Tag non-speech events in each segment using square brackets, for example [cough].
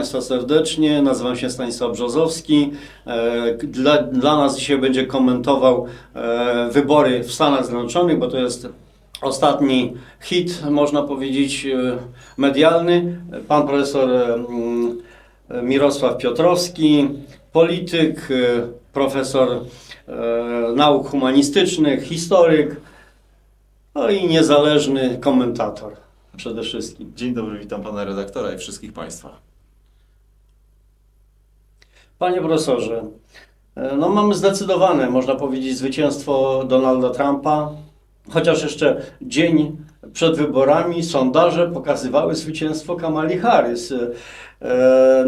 Państwa serdecznie. Nazywam się Stanisław Brzozowski. E, Dla, dla nas dzisiaj będzie komentował e, wybory w Stanach Zjednoczonych, bo to jest ostatni hit, można powiedzieć, e, medialny. Pan profesor Mirosław Piotrowski, polityk, profesor nauk humanistycznych, historyk, no i niezależny komentator przede wszystkim. Dzień dobry, witam pana redaktora i wszystkich państwa. Panie profesorze, e, no mamy zdecydowane, można powiedzieć, zwycięstwo Donalda Trumpa, chociaż jeszcze dzień przed wyborami sondaże pokazywały zwycięstwo Kamali Harris. E,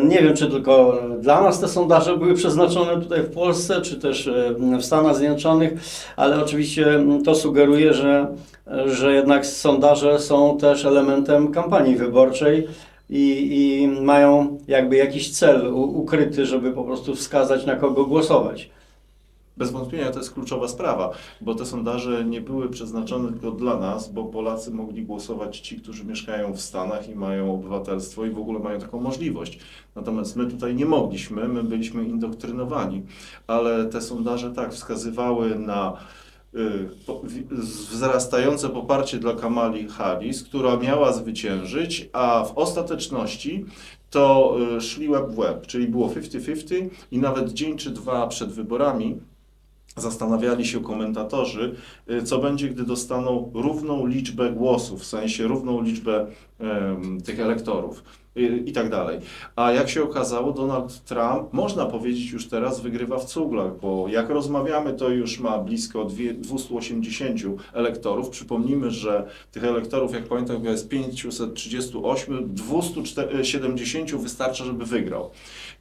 Nie wiem, czy tylko dla nas te sondaże były przeznaczone tutaj w Polsce, czy też e, w Stanach Zjednoczonych, ale oczywiście to sugeruje, że, że jednak sondaże są też elementem kampanii wyborczej i, i mają jakby jakiś cel ukryty, żeby po prostu wskazać na kogo głosować. Bez wątpienia to jest kluczowa sprawa, bo te sondaże nie były przeznaczone tylko dla nas, bo Polacy mogli głosować ci, którzy mieszkają w Stanach i mają obywatelstwo i w ogóle mają taką możliwość. Natomiast my tutaj nie mogliśmy, my byliśmy indoktrynowani, ale te sondaże tak wskazywały na wzrastające poparcie dla Kamali Harris, która miała zwyciężyć, a w ostateczności to y, szli łeb w łeb, czyli było 50-50 i nawet dzień czy dwa przed wyborami zastanawiali się komentatorzy, y, co będzie, gdy dostaną równą liczbę głosów, w sensie równą liczbę em, tych elektorów y, i tak dalej. A jak się okazało, Donald Trump, można powiedzieć już teraz, wygrywa w cuglach, bo jak rozmawiamy, to już ma blisko dwie- 280 elektorów. Przypomnijmy, że tych elektorów, jak pamiętam, jest 538, 270 wystarcza, żeby wygrał.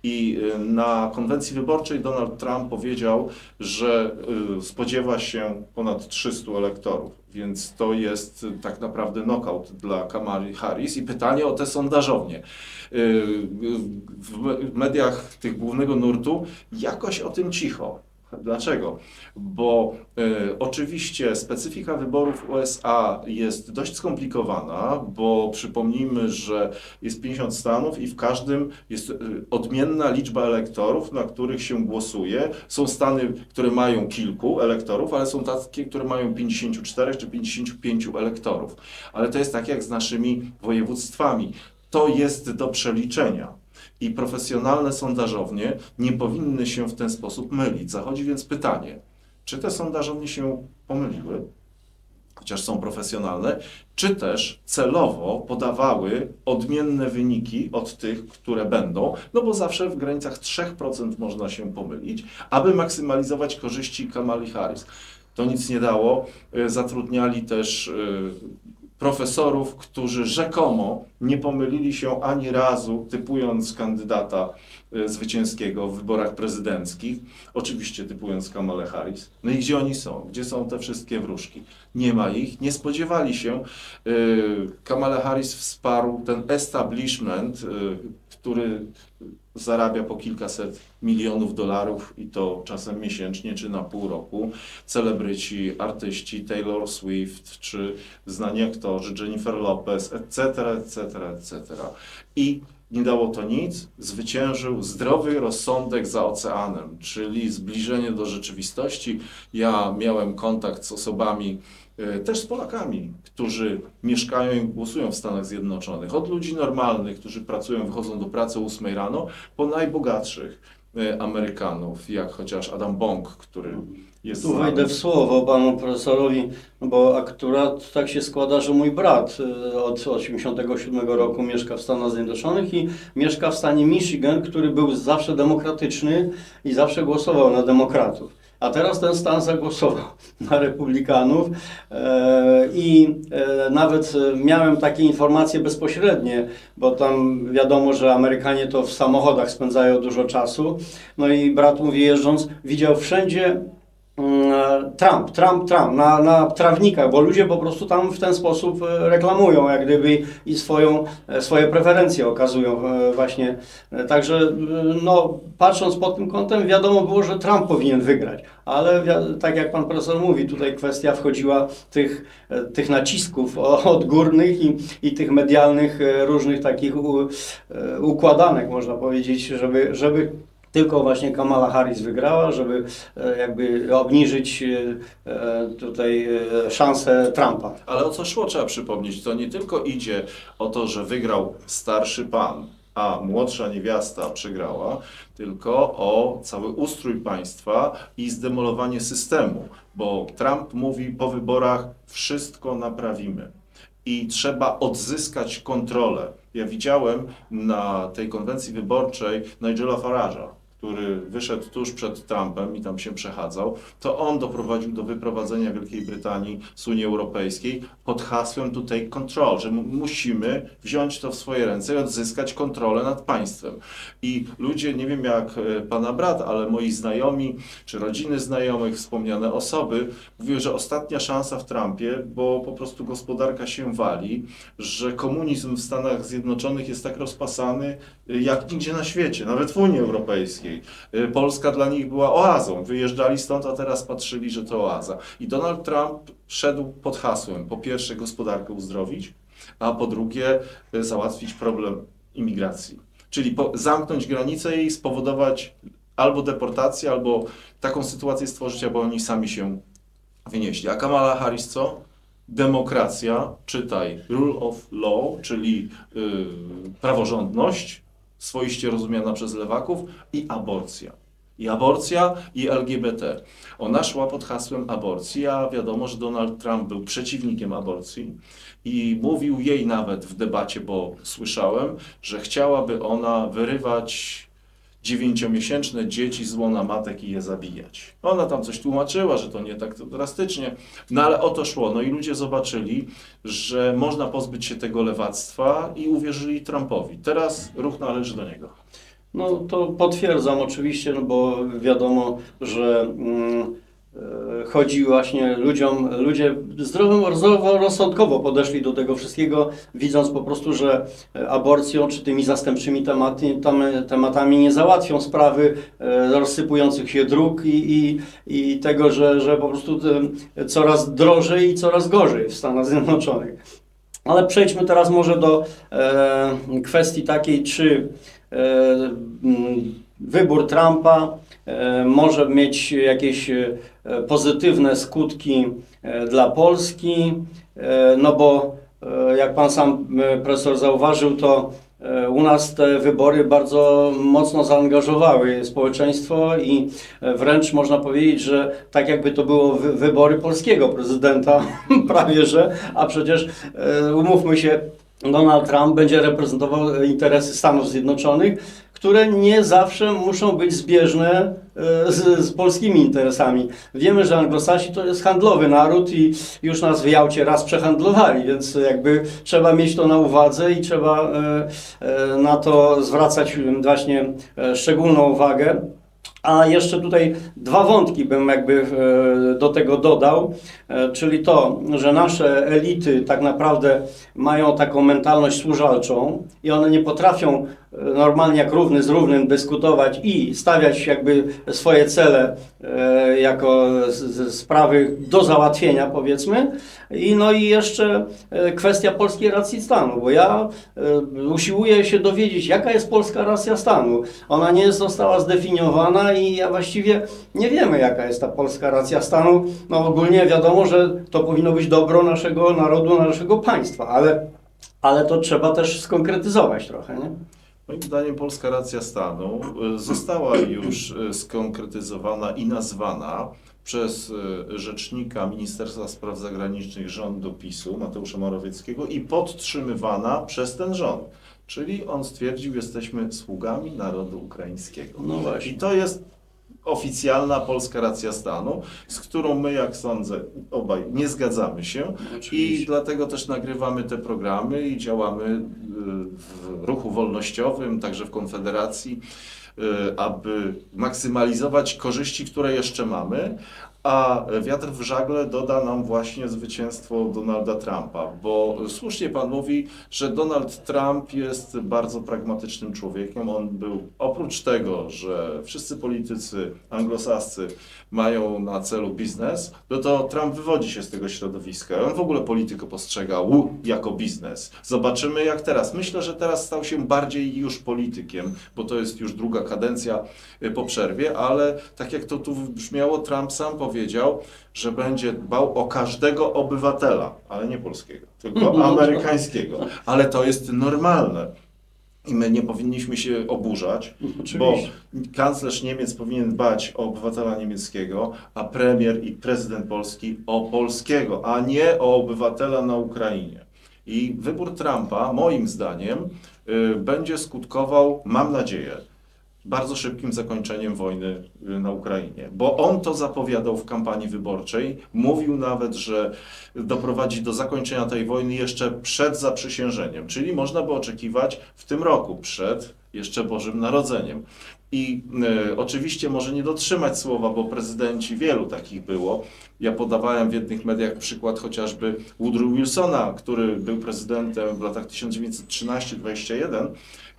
I y, na konwencji wyborczej Donald Trump powiedział, że y, spodziewa się ponad 300 elektorów, więc to jest y, tak naprawdę knockout dla Kamali Harris. I pytanie o te sondażownie. W mediach tych głównego nurtu jakoś o tym cicho. Dlaczego? Bo y, oczywiście specyfika wyborów USA jest dość skomplikowana, bo przypomnijmy, że jest 50 stanów i w każdym jest y, odmienna liczba elektorów, na których się głosuje. Są stany, które mają kilku elektorów, ale są takie, które mają 54 czy 55 elektorów. Ale to jest tak jak z naszymi województwami. To jest do przeliczenia. I profesjonalne sondażownie nie powinny się w ten sposób mylić. Zachodzi więc pytanie, czy te sondażownie się pomyliły, chociaż są profesjonalne, czy też celowo podawały odmienne wyniki od tych, które będą, no bo zawsze w granicach 3% można się pomylić, aby maksymalizować korzyści Kamali Harris. To nic nie dało. Y, Zatrudniali też y, profesorów, którzy rzekomo nie pomylili się ani razu, typując kandydata y, zwycięskiego w wyborach prezydenckich, oczywiście typując Kamalę Harris. No i gdzie oni są? Gdzie są te wszystkie wróżki? Nie ma ich, nie spodziewali się. Y, Kamala Harris wsparł ten establishment, y, który zarabia po kilkaset milionów dolarów i to czasem miesięcznie czy na pół roku. Celebryci, artyści, Taylor Swift czy znani aktorzy, Jennifer Lopez, etc., etc., etc. I nie dało to nic, zwyciężył zdrowy rozsądek za oceanem, czyli zbliżenie do rzeczywistości. Ja miałem kontakt z osobami, e, też z Polakami, którzy mieszkają i głosują w Stanach Zjednoczonych. Od ludzi normalnych, którzy pracują, wychodzą do pracy o 8 rano, po najbogatszych e, Amerykanów, jak chociaż Adam Bong, który jest Tu wejdę w słowo panu profesorowi, bo akurat tak się składa, że mój brat y, od 87 roku mieszka w Stanach Zjednoczonych i mieszka w stanie Michigan, który był zawsze demokratyczny i zawsze głosował na demokratów. A teraz ten stan zagłosował [laughs] na republikanów e, i e, nawet miałem takie informacje bezpośrednie, bo tam wiadomo, że Amerykanie to w samochodach spędzają dużo czasu. No i brat mówi jeżdżąc, widział wszędzie Mm, Trump, Trump, Trump na, na trawnikach, bo ludzie po prostu tam w ten sposób e, reklamują, jak gdyby i swoją, swoje preferencje okazują właśnie. Także, no, patrząc pod tym kątem, wiadomo było, że Trump powinien wygrać. Ale tak jak pan profesor mówi, tutaj kwestia wchodziła tych, e, tych nacisków odgórnych i, i tych medialnych e, różnych takich u, e, układanek, można powiedzieć, żeby, żeby tylko właśnie Kamala Harris wygrała, żeby jakby obniżyć tutaj szanse Trumpa. Ale o co szło, trzeba przypomnieć. To nie tylko idzie o to, że wygrał starszy pan, a młodsza niewiasta przegrała, tylko o cały ustrój państwa i zdemolowanie systemu. Bo Trump mówi po wyborach wszystko naprawimy. I trzeba odzyskać kontrolę. Ja widziałem na tej konwencji wyborczej Nigela Farage'a, który wyszedł tuż przed Trumpem i tam się przechadzał, to on doprowadził do wyprowadzenia Wielkiej Brytanii z Unii Europejskiej pod hasłem tutaj control, że mu- musimy wziąć to w swoje ręce i odzyskać kontrolę nad państwem. I ludzie, nie wiem jak e, pana brat, ale moi znajomi, czy rodziny znajomych, wspomniane osoby, mówiły, że ostatnia szansa w Trumpie, bo po prostu gospodarka się wali, że komunizm w Stanach Zjednoczonych jest tak rozpasany y, jak nigdzie na świecie, nawet w Unii Europejskiej. Y, Polska dla nich była oazą. Wyjeżdżali stąd, a teraz patrzyli, że to oaza. I Donald Trump szedł pod hasłem, po pierwsze gospodarkę uzdrowić, a po drugie y, załatwić problem imigracji. Czyli zamknąć granicę i spowodować albo deportację, albo taką sytuację stworzyć, aby oni sami się wynieśli. A Kamala Harris co? Demokracja, czytaj rule of law, czyli yy, praworządność, swoiście rozumiana przez lewaków, i aborcja. I aborcja, i LGBT. Ona szła pod hasłem aborcji, a wiadomo, że Donald Trump był przeciwnikiem aborcji i mówił jej nawet w debacie, bo słyszałem, że chciałaby ona wyrywać dziewięciomiesięczne dzieci z łona matek i je zabijać. Ona tam coś tłumaczyła, że to nie tak drastycznie, no ale o to szło. No i ludzie zobaczyli, że można pozbyć się tego lewactwa i uwierzyli Trumpowi. Teraz ruch należy do niego. No to potwierdzam oczywiście, no bo wiadomo, że mm, chodzi właśnie ludziom, ludzie zdrowo, zdroworozsądkowo podeszli do tego wszystkiego, widząc po prostu, że e, aborcją czy tymi zastępczymi tematy, tam, tematami nie załatwią sprawy e, rozsypujących się dróg i, i, i tego, że, że po prostu e, coraz drożej i coraz gorzej w Stanach Zjednoczonych. Ale przejdźmy teraz może do e, kwestii takiej, czy e, wybór Trumpa e, może mieć jakieś e, pozytywne skutki e, dla Polski, e, no bo e, jak pan sam e, profesor zauważył, to e, u nas te wybory bardzo mocno zaangażowały społeczeństwo i e, wręcz można powiedzieć, że tak jakby to było wy- wybory polskiego prezydenta, [laughs] prawie że, a przecież e, umówmy się, Donald Trump będzie reprezentował e, interesy Stanów Zjednoczonych, które nie zawsze muszą być zbieżne e, z, z polskimi interesami. Wiemy, że Anglosasi to jest handlowy naród i już nas w Jałcie raz przehandlowali, więc jakby trzeba mieć to na uwadze i trzeba e, e, na to zwracać właśnie e, szczególną uwagę. A jeszcze tutaj dwa wątki bym jakby do tego dodał, czyli to, że nasze elity tak naprawdę mają taką mentalność służalczą i one nie potrafią normalnie jak równy z równym dyskutować i stawiać jakby swoje cele e, jako sprawy do załatwienia powiedzmy. I no i jeszcze e, kwestia polskiej racji stanu, bo ja e, usiłuję się dowiedzieć, jaka jest polska racja stanu. Ona nie została zdefiniowana i ja właściwie nie wiemy, jaka jest ta polska racja stanu. No ogólnie wiadomo, że to powinno być dobro naszego narodu, naszego państwa, ale, ale to trzeba też skonkretyzować trochę, nie? Moim zdaniem polska racja stanu y, została już y, skonkretyzowana i nazwana przez y, rzecznika Ministerstwa Spraw Zagranicznych rządu PiSu, Mateusza Morawieckiego i podtrzymywana przez ten rząd. Czyli on stwierdził, jesteśmy sługami narodu ukraińskiego. No właśnie. I to jest oficjalna polska racja stanu, z którą my, jak sądzę, obaj nie zgadzamy się. I Oczywiście. dlatego też nagrywamy te programy i działamy y, w ruchu wolnościowym, także w Konfederacji, y, aby maksymalizować korzyści, które jeszcze mamy, a wiatr w żagle doda nam właśnie zwycięstwo Donalda Trumpa, bo słusznie pan mówi, że Donald Trump jest bardzo pragmatycznym człowiekiem. On był oprócz tego, że wszyscy politycy anglosascy mają na celu biznes, no to Trump wywodzi się z tego środowiska. On w ogóle politykę postrzegał jako biznes. Zobaczymy jak teraz. Myślę, że teraz stał się bardziej już politykiem, bo to jest już druga kadencja po przerwie, ale tak jak to tu brzmiało, Trump sam powiedział, że będzie dbał o każdego obywatela, ale nie polskiego, tylko [laughs] amerykańskiego. Ale to jest normalne. I my nie powinniśmy się oburzać, bo Oczywiście. kanclerz Niemiec powinien dbać o obywatela niemieckiego, a premier i prezydent Polski o polskiego, a nie o obywatela na Ukrainie. I wybór Trumpa, moim zdaniem, y, będzie skutkował, mam nadzieję, bardzo szybkim zakończeniem wojny y, na Ukrainie, bo on to zapowiadał w kampanii wyborczej. Mówił nawet, że doprowadzi do zakończenia tej wojny jeszcze przed zaprzysiężeniem, czyli można by oczekiwać w tym roku, przed jeszcze Bożym Narodzeniem. I y, oczywiście może nie dotrzymać słowa, bo prezydenci wielu takich było. Ja podawałem w jednych mediach przykład chociażby Woodrow Wilsona, który był prezydentem w latach 1913-21,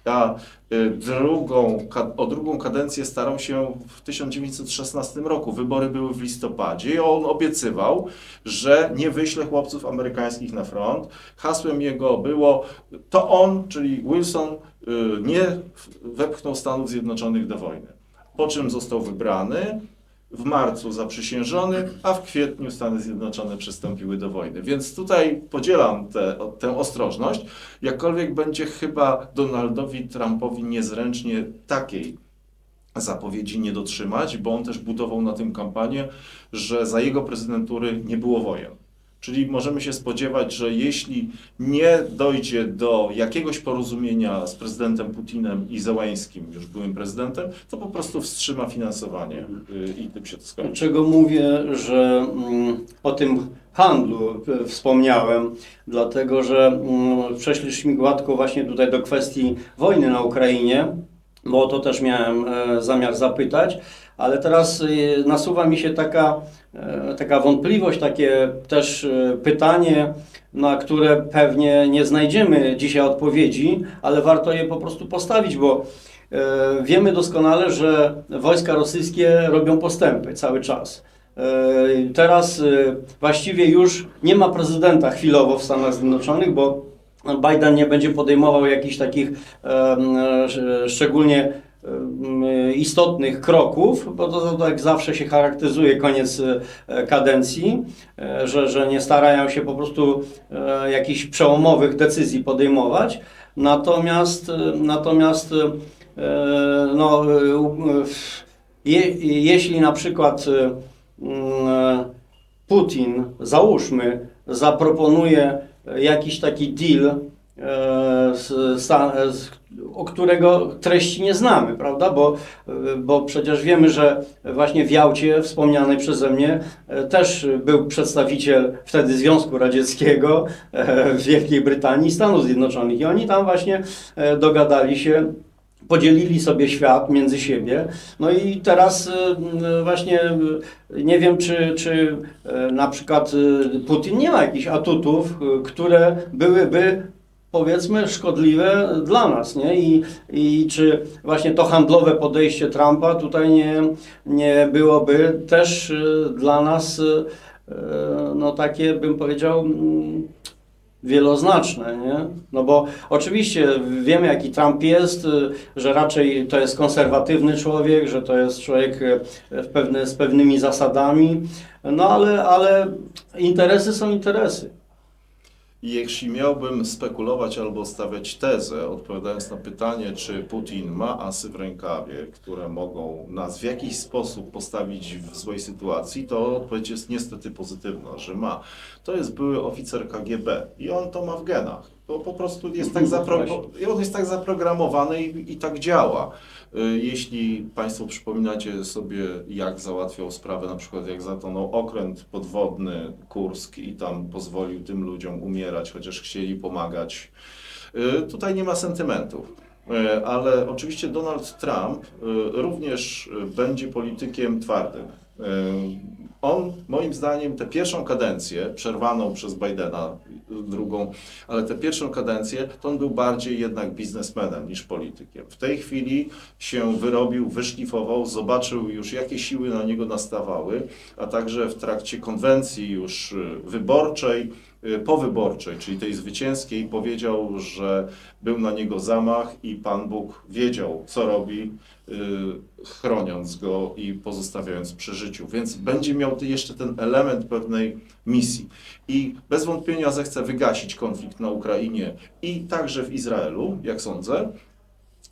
a y, drugą, o drugą kadencję starał się w 1916 roku. Wybory były w listopadzie i on obiecywał, że nie wyśle chłopców amerykańskich na front. Hasłem jego było, to on, czyli Wilson, y, nie wepchnął Stanów Zjednoczonych do wojny. Po czym został wybrany, w marcu zaprzysiężony, a w kwietniu Stany Zjednoczone przystąpiły do wojny. Więc tutaj podzielam tę tę ostrożność. Jakkolwiek będzie chyba Donaldowi Trumpowi niezręcznie takiej zapowiedzi nie dotrzymać, bo on też budował na tym kampanię, że za jego prezydentury nie było wojen. Czyli możemy się spodziewać, że jeśli nie dojdzie do jakiegoś porozumienia z prezydentem Putinem i Zełańskim, już byłym prezydentem, to po prostu wstrzyma finansowanie y, i tym się to skończy. Czego mówię, że mm, o tym handlu y, wspomniałem, dlatego że mm, przeszliśmy gładko właśnie tutaj do kwestii wojny na Ukrainie, bo o to też miałem e, zamiar zapytać, ale teraz y, nasuwa mi się taka, e, taka wątpliwość, takie też e, pytanie, na które pewnie nie znajdziemy dzisiaj odpowiedzi, ale warto je po prostu postawić, bo E, Wiemy doskonale, że wojska rosyjskie robią postępy cały czas. E, Teraz e, właściwie już nie ma prezydenta chwilowo w Stanach Zjednoczonych, bo Biden nie będzie podejmował jakichś takich szczególnie istotnych kroków, bo to, tak zawsze się charakteryzuje koniec e, kadencji, e, że, że nie starają się po prostu e, jakichś przełomowych decyzji podejmować. Natomiast, natomiast no, je, jeśli na przykład Putin, załóżmy, zaproponuje jakiś taki deal, e, z, z, o którego treści nie znamy, prawda? Bo, e, bo przecież wiemy, że właśnie w Jałcie, wspomnianej przeze mnie, e, też był przedstawiciel wtedy Związku Radzieckiego, e, Wielkiej Brytanii i Stanów Zjednoczonych. I oni tam właśnie e, dogadali się podzielili sobie świat między siebie. No i teraz y, y, właśnie y, nie wiem, czy, czy na przykład Putin nie ma jakichś atutów, które byłyby powiedzmy szkodliwe dla nas, nie? I, I czy właśnie to handlowe podejście Trumpa tutaj nie, nie byłoby też dla nas no takie bym powiedział mm, wieloznaczne, nie? No bo oczywiście wiemy, jaki Trump jest, y, że raczej to jest konserwatywny człowiek, że to jest człowiek y, w pewne, z pewnymi zasadami, no ale, ale interesy są interesy. Jeśli miałbym spekulować albo stawiać tezę, odpowiadając na pytanie, czy Putin ma asy w rękawie, które mogą nas w jakiś sposób postawić w złej sytuacji, to odpowiedź jest niestety pozytywna, że ma. To jest były oficer KGB i on to ma w genach. To po prostu jest tak, zapro... on jest tak zaprogramowany i, i tak działa. Y, Jeśli Państwo przypominacie sobie, jak załatwiał sprawę, na przykład jak zatonął okręt podwodny Kursk i tam pozwolił tym ludziom umierać, chociaż chcieli pomagać, y, tutaj nie ma sentymentów. Y, Ale oczywiście Donald Trump również będzie politykiem twardym. On, moim zdaniem, tę pierwszą kadencję, przerwaną przez Bidena, drugą, ale tę pierwszą kadencję, to on był bardziej jednak biznesmenem niż politykiem. W tej chwili się wyrobił, wyszlifował, zobaczył już, jakie siły na niego nastawały, a także w trakcie konwencji już y, wyborczej, powyborczej, czyli tej zwycięskiej, powiedział, że był na niego zamach i Pan Bóg wiedział, co robi, y, chroniąc go i pozostawiając przy życiu. Więc będzie miał jeszcze ten element pewnej misji. I bez wątpienia zechce wygasić konflikt na Ukrainie i także w Izraelu, jak sądzę.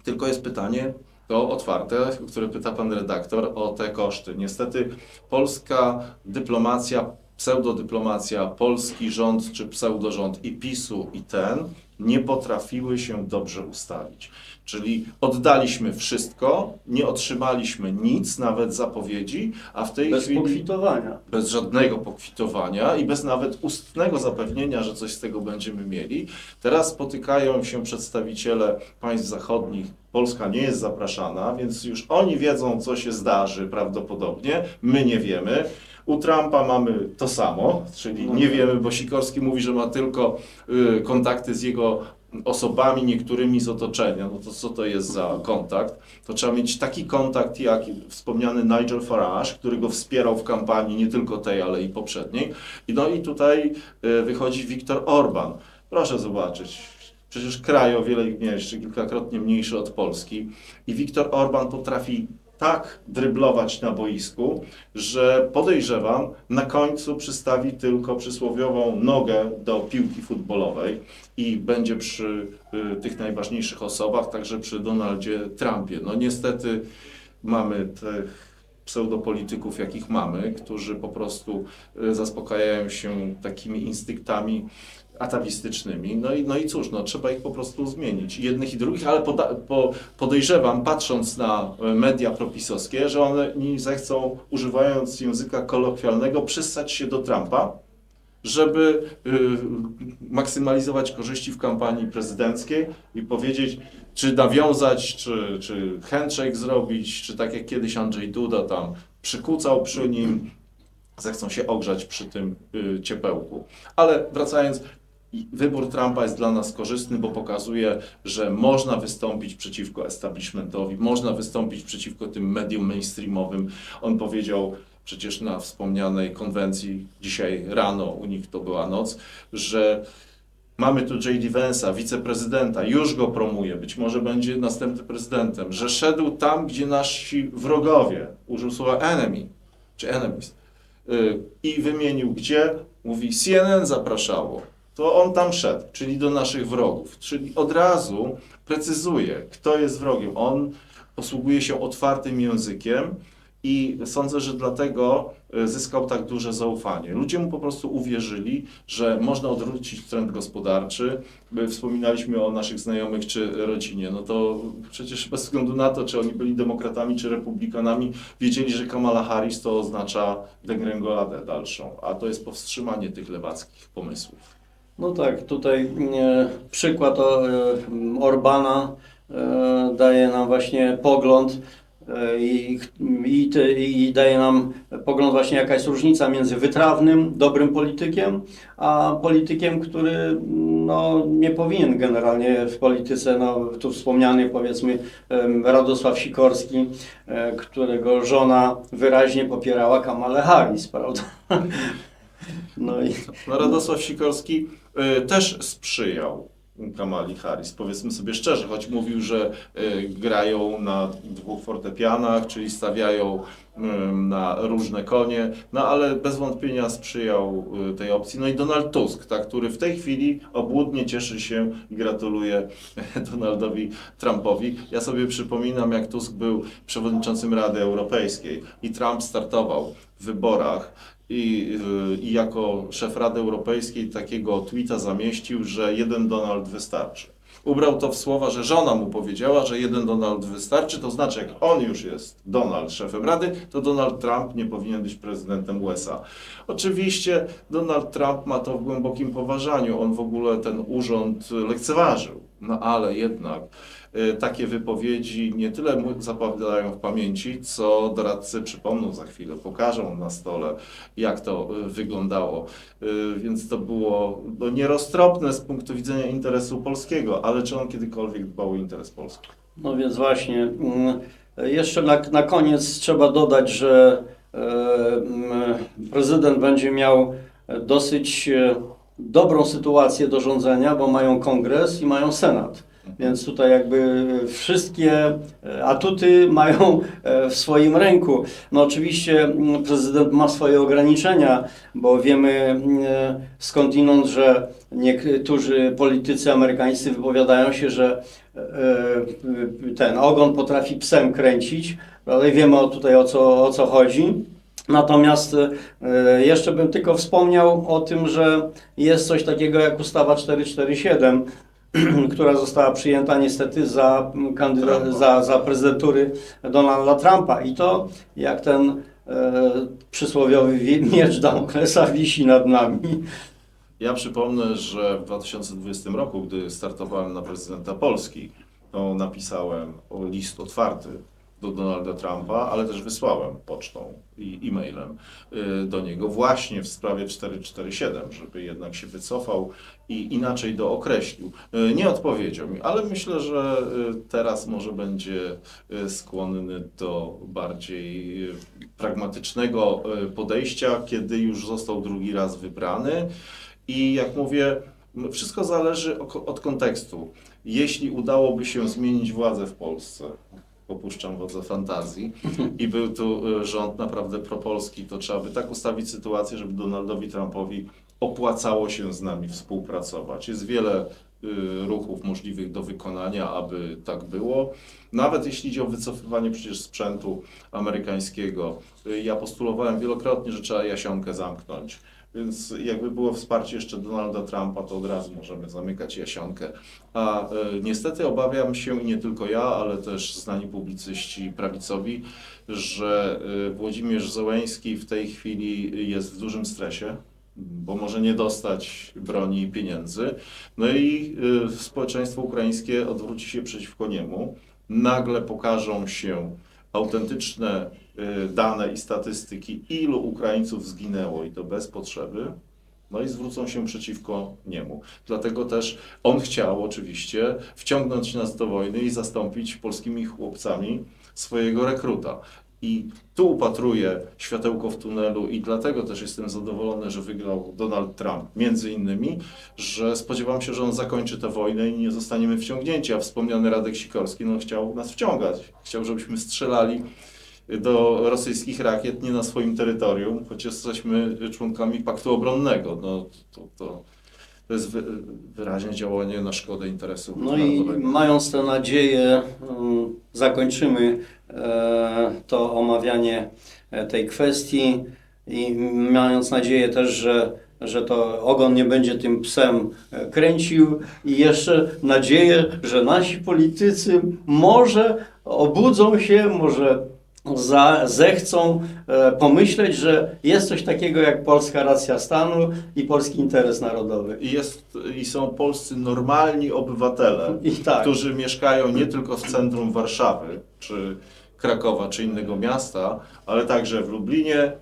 Tylko jest pytanie, to otwarte, które pyta pan redaktor o te koszty. Niestety polska dyplomacja, pseudodyplomacja, polski rząd czy pseudorząd i PiSu i ten nie potrafiły się dobrze ustawić. Czyli oddaliśmy wszystko, nie otrzymaliśmy nic, nawet zapowiedzi, a w tej Bez chwili pokwitowania. bez żadnego pokwitowania i bez nawet ustnego zapewnienia, że coś z tego będziemy mieli. Teraz spotykają się przedstawiciele państw zachodnich. Polska nie jest zapraszana, więc już oni wiedzą, co się zdarzy prawdopodobnie. My nie wiemy. U Trumpa mamy to samo, czyli nie wiemy, bo Sikorski mówi, że ma tylko y, kontakty z jego osobami, niektórymi z otoczenia. No to co to jest za kontakt? To trzeba mieć taki kontakt jak wspomniany Nigel Farage, który go wspierał w kampanii nie tylko tej, ale i poprzedniej. I no i tutaj y, wychodzi Viktor Orban. Proszę zobaczyć. Przecież kraj o wiele mniejszy, kilkakrotnie mniejszy od Polski. I Viktor Orban potrafi tak dryblować na boisku, że podejrzewam, na końcu przystawi tylko przysłowiową nogę do piłki futbolowej i będzie przy y, tych najważniejszych osobach, także przy Donaldzie Trumpie. No niestety mamy tych pseudopolityków, jakich mamy, którzy po prostu y, zaspokajają się takimi instynktami atawistycznymi. No i, no i cóż, no, trzeba ich po prostu zmienić. Jednych i drugich, ale poda, po, podejrzewam, patrząc na e, media propisowskie, że one nie zechcą, używając języka kolokwialnego, przystać się do Trumpa, żeby y, maksymalizować korzyści w kampanii prezydenckiej i powiedzieć, czy nawiązać, czy, czy handshake zrobić, czy tak jak kiedyś Andrzej Duda tam przykucał przy nim, zechcą się ogrzać przy tym y, ciepełku. Ale wracając, wybór Trumpa jest dla nas korzystny, bo pokazuje, że można wystąpić przeciwko establishmentowi, można wystąpić przeciwko tym medium mainstreamowym. On powiedział przecież na wspomnianej konwencji dzisiaj rano, u nich to była noc, że Mamy tu J.D. Vance'a, wiceprezydenta, już go promuje, być może będzie następnym prezydentem, że szedł tam, gdzie nasi wrogowie, użył słowa enemy, czy enemies, y, i wymienił gdzie, mówi CNN zapraszało, to on tam szedł, czyli do naszych wrogów, czyli od razu precyzuje, kto jest wrogiem. On posługuje się otwartym językiem i sądzę, że dlatego y, zyskał tak duże zaufanie. Ludzie mu po prostu uwierzyli, że można odwrócić trend gospodarczy. My Wspominaliśmy o naszych znajomych czy rodzinie. No to przecież bez względu na to, czy oni byli demokratami czy republikanami, wiedzieli, że Kamala Harris to oznacza degrengoladę dalszą, a to jest powstrzymanie tych lewackich pomysłów. No tak, tutaj e, przykład e, Orbana e, daje nam właśnie pogląd i, i, i daje nam pogląd właśnie jaka jest różnica między wytrawnym, dobrym politykiem, a politykiem, który no, nie powinien generalnie w polityce, no, tu wspomniany powiedzmy Radosław Sikorski, którego żona wyraźnie popierała Kamalę Harris, [laughs] prawda? No i No Radosław Sikorski też sprzyjał Kamali Harris, powiedzmy sobie szczerze, choć mówił, że y, grają na dwóch fortepianach, czyli stawiają y, na różne konie, no ale bez wątpienia sprzyjał y, tej opcji. No i Donald Tusk, tak, który w tej chwili obłudnie cieszy się i gratuluje [laughs] Donaldowi Trumpowi. Ja sobie przypominam, jak Tusk był przewodniczącym Rady Europejskiej i Trump startował wyborach i, y, i jako szef Rady Europejskiej takiego tweeta zamieścił, że jeden Donald wystarczy. Ubrał to w słowa, że żona mu powiedziała, że jeden Donald wystarczy, to znaczy jak on już jest Donald szefem Rady, to Donald Trump nie powinien być prezydentem USA. Oczywiście Donald Trump ma to w głębokim poważaniu, on w ogóle ten urząd lekceważył. No ale jednak y, takie wypowiedzi nie tyle zapadają w pamięci, co doradcy przypomną za chwilę, pokażą na stole, jak to y, wyglądało. Y, Więc to było no, nieroztropne z punktu widzenia interesu polskiego, ale czy on kiedykolwiek dbał o interes Polski? No więc właśnie, mm, jeszcze na, na koniec trzeba dodać, że e, mm, prezydent będzie miał dosyć e, dobrą sytuację do rządzenia, bo mają kongres i mają senat. Więc tutaj jakby wszystkie e, atuty mają e, w swoim ręku. No oczywiście mm, prezydent ma swoje ograniczenia, bo wiemy mm, skądinąd, że niektórzy politycy amerykańscy wypowiadają się, że e, ten ogon potrafi psem kręcić? I wiemy tutaj o co, o co chodzi. Natomiast e, jeszcze bym tylko wspomniał o tym, że jest coś takiego jak ustawa 447, [clears throat] która została przyjęta niestety za, kandyda- za, za prezydentury Donalda Trumpa. I to jak ten e, przysłowiowy wi- miecz Damoklesa wisi nad nami. Ja przypomnę, że w 2020 roku, gdy startowałem na prezydenta Polski, to napisałem list otwarty do Donalda Trumpa, ale też wysłałem pocztą i e-mailem y, do niego właśnie w sprawie 447, żeby jednak się wycofał i inaczej dookreślił. Y, Nie odpowiedział mi, ale myślę, że y, teraz może będzie skłonny do bardziej pragmatycznego podejścia, kiedy już został drugi raz wybrany. I jak mówię, wszystko zależy od kontekstu. Jeśli udałoby się zmienić władzę w Polsce, opuszczam wodze fantazji, i był tu y, rząd naprawdę propolski, to trzeba by tak ustawić sytuację, żeby Donaldowi Trumpowi opłacało się z nami współpracować. Jest wiele y, ruchów możliwych do wykonania, aby tak było. Nawet jeśli idzie o wycofywanie przecież sprzętu amerykańskiego, y, ja postulowałem wielokrotnie, że trzeba jasionkę zamknąć. Więc jakby było wsparcie jeszcze Donalda Trumpa, to od razu możemy zamykać jasionkę. A e, niestety obawiam się, i nie tylko ja, ale też znani publicyści prawicowi, że e, Włodzimierz Zełęński w tej chwili jest w dużym stresie, bo może nie dostać broni i pieniędzy. No i e, społeczeństwo ukraińskie odwróci się przeciwko niemu. Nagle pokażą się autentyczne y, dane i statystyki, ilu Ukraińców zginęło i to bez potrzeby, no i zwrócą się przeciwko niemu. Dlatego też on chciał oczywiście wciągnąć nas do wojny i zastąpić polskimi chłopcami swojego rekruta. I tu upatruję światełko w tunelu i dlatego też jestem zadowolony, że wygrał Donald Trump. Między innymi, że spodziewam się, że on zakończy tę wojnę i nie zostaniemy wciągnięci, a wspomniany Radek Sikorski no, chciał nas wciągać. Chciał, żebyśmy strzelali do rosyjskich rakiet nie na swoim terytorium, choć jesteśmy członkami paktu obronnego. No, to, to, to jest wy, wyraźnie działanie na szkodę interesu No i mając tę nadzieję, mm, zakończymy e, to omawianie e, tej kwestii i mając nadzieję też, że, że to ogon nie będzie tym psem e, kręcił i jeszcze nadzieję, że nasi politycy może obudzą się, może za, zechcą e, pomyśleć, że jest coś takiego jak polska racja stanu i polski interes narodowy. I, jest, I są polscy normalni obywatele, [laughs] tak. którzy mieszkają nie tylko w centrum Warszawy, czy Krakowa, czy innego miasta, ale także w Lublinie,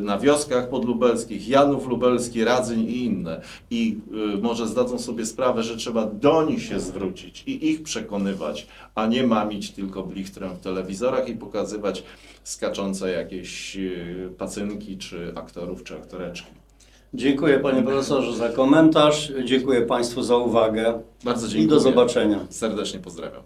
na wioskach podlubelskich, Janów Lubelski, Radzyń i inne. I y, może zdadzą sobie sprawę, że trzeba do nich się zwrócić i ich przekonywać, a nie mamić tylko blichtrem w telewizorach i pokazywać skaczące jakieś y, pacynki, czy aktorów, czy aktoreczki. Dziękuję panie profesorze za komentarz, dziękuję państwu za uwagę Bardzo dziękuję. i do zobaczenia. Serdecznie pozdrawiam.